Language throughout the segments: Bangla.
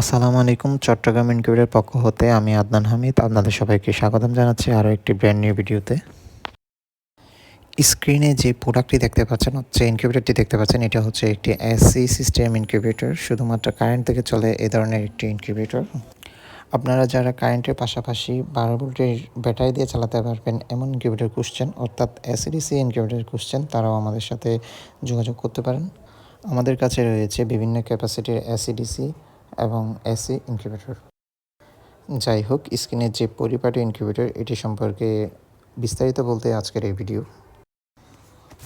আসসালামু আলাইকুম, চট্টগ্রাম ইনকিউবেটের পক্ষ হতে আমি আদনান হামিদ। আপনাদের সবাইকে স্বাগতম জানাচ্ছি আরও একটি ব্র্যান্ড নিউ ভিডিওতে স্ক্রিনে যে প্রোডাক্টটি দেখতে পাচ্ছেন, হচ্ছে ইনকিউবেটরটি দেখতে পাচ্ছেন, এটা হচ্ছে একটি এসি সিস্টেম ইনকিউবেটর শুধুমাত্র কারেন্ট থেকে চলে এ ধরনের একটি ইনকিউবেটর আপনারা যারা কারেন্টের পাশাপাশি বারো ভোল্টের ব্যাটারি দিয়ে চালাতে পারবেন এমন ইনকিউবেটর খুঁজছেন অর্থাৎ এসিডিসি ইনকিউবেটর খুঁজছেন তারাও আমাদের সাথে যোগাযোগ করতে পারেন। আমাদের কাছে রয়েছে বিভিন্ন ক্যাপাসিটির এসিডিসি এবং এসি ইনকিউবেটর। যাই হোক, স্ক্রিনের যে পরিপাটি ইনকিউবেটর, এটি সম্পর্কে বিস্তারিত বলতে আজকের এই ভিডিও।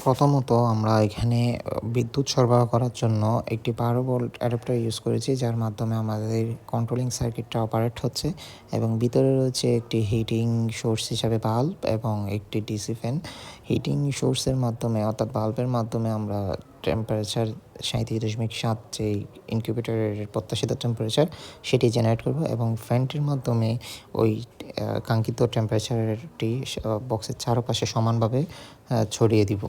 প্রথমত, আমরা এখানে বিদ্যুৎ সরবরাহ করার জন্য একটি বারো ভোল্ট অ্যাডাপ্টার ইউজ করেছি, যার মাধ্যমে আমাদের কন্ট্রোলিং সার্কিটটা অপারেট হচ্ছে এবং ভিতরে রয়েছে একটি হিটিং সোর্স হিসাবে বাল্ব এবং একটি ডিসি ফ্যান হিটিং সোর্সের মাধ্যমে, অর্থাৎ বাল্বের মাধ্যমে আমরা টেম্পারেচার সাঁত্রিশ দশমিক সাত যে ইনকিউবেটরের প্রত্যাশিত টেম্পারেচার সেটি জেনারেট করব এবং ফ্যানটির মাধ্যমে ওই কাঙ্ক্ষিত টেম্পারেচারটি বক্সের চারপাশে সমানভাবে ছড়িয়ে দিব।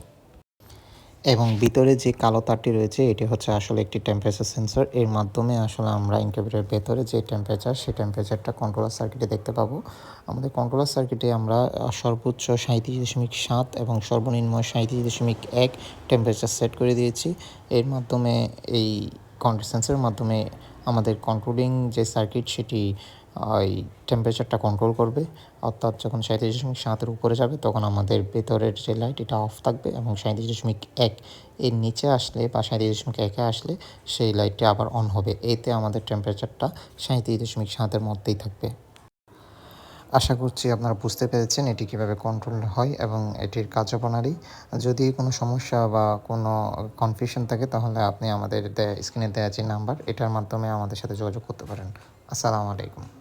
এবং ভিতরে যে কালো তারটি রয়েছে, এটি হচ্ছে আসলে একটি টেম্পারেচার সেন্সর এর মাধ্যমে আসলে আমরা ইনকিউবেটরের ভেতরে যে টেম্পারেচার সেই টেম্পারেচারটা কন্ট্রোলার সার্কিটে দেখতে পাবো। আমাদের কন্ট্রোলার সার্কিটে আমরা সর্বোচ্চ সাঁত্রিশ দশমিক সাত এবং সর্বনিম্ন সাঁত্রিশ দশমিক এক টেম্পারেচার সেট করে দিয়েছি। এর মাধ্যমে এই কন্ট্রোল সেন্সরের মাধ্যমে আমাদের কন্ট্রোলিং যে সার্কিট সেটি ওই টেম্পারেচারটা কন্ট্রোল করবে। অর্থাৎ যখন সাঁত্রিশ দশমিক সাতের উপরে যাবে, তখন আমাদের ভেতরের যে লাইট এটা অফ থাকবে এবং সাঁত্রিশ দশমিক এক এর নিচে আসলে বা সাঁত্রিশ দশমিক একে আসলে সেই লাইটটি আবার অন হবে। এতে আমাদের টেম্পারেচারটা সাঁত্রিশ দশমিক সাতের মধ্যেই থাকবে। আশা করছি আপনারা বুঝতে পেরেছেন এটি কীভাবে কন্ট্রোল হয় এবং এটির কার্যপ্রণালী। যদি কোনো সমস্যা বা কোনো কনফিউশন থাকে, তাহলে আপনি আমাদের স্ক্রিনে দেওয়া যে নাম্বার এটার মাধ্যমে আমাদের সাথে যোগাযোগ করতে পারেন। আসসালামু আলাইকুম।